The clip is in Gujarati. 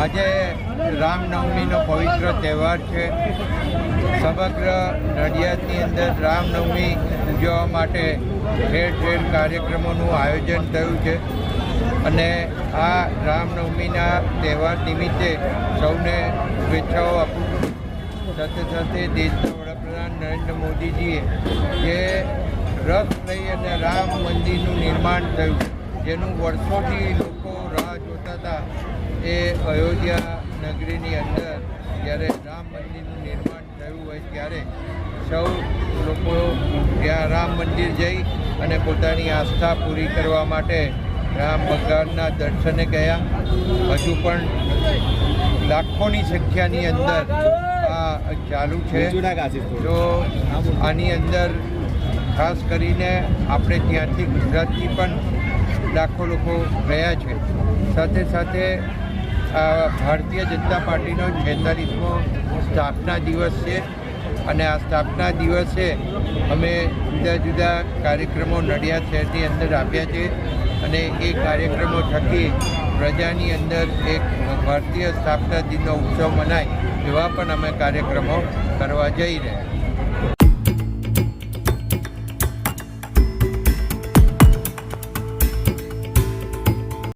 આજે રામનવમીનો પવિત્ર તહેવાર છે. સમગ્ર નડિયાદની અંદર રામનવમી ઉજવવા માટે ઠેર ઠેર કાર્યક્રમોનું આયોજન થયું છે. અને આ રામનવમીના તહેવાર નિમિત્તે સૌને શુભેચ્છાઓ આપું છું. સાથે સાથે દેશના વડાપ્રધાન નરેન્દ્ર મોદીજીએ જે રસ લઈ અને રામ મંદિરનું નિર્માણ થયું, જેનું વર્ષોથી લોકો રાહ જોતા હતા. એ અયોધ્યા નગરીની અંદર જ્યારે રામ મંદિરનું નિર્માણ થયું હોય ત્યારે સૌ લોકો ત્યાં રામ મંદિર જઈ અને પોતાની આસ્થા પૂરી કરવા માટે રામ ભગવાનના દર્શને ગયા. હજુ પણ લાખોની સંખ્યાની અંદર આ ચાલુ છે. તો. આની અંદર ખાસ કરીને આપણે ત્યાંથી ગુજરાતથી પણ લાખો લોકો ગયા છે. સાથે સાથે ભારતીય જનતા પાર્ટીનો છેતાલીસમો સ્થાપના દિવસ છે. અને આ સ્થાપના દિવસે અમે જુદા જુદા કાર્યક્રમો નડિયાદ શહેરની અંદર આપ્યા છે. અને એ કાર્યક્રમો થકી પ્રજાની અંદર એક ભારતીય સ્થાપના દિનનો ઉત્સવ મનાય એવા પણ અમે કાર્યક્રમો કરવા જઈ રહ્યા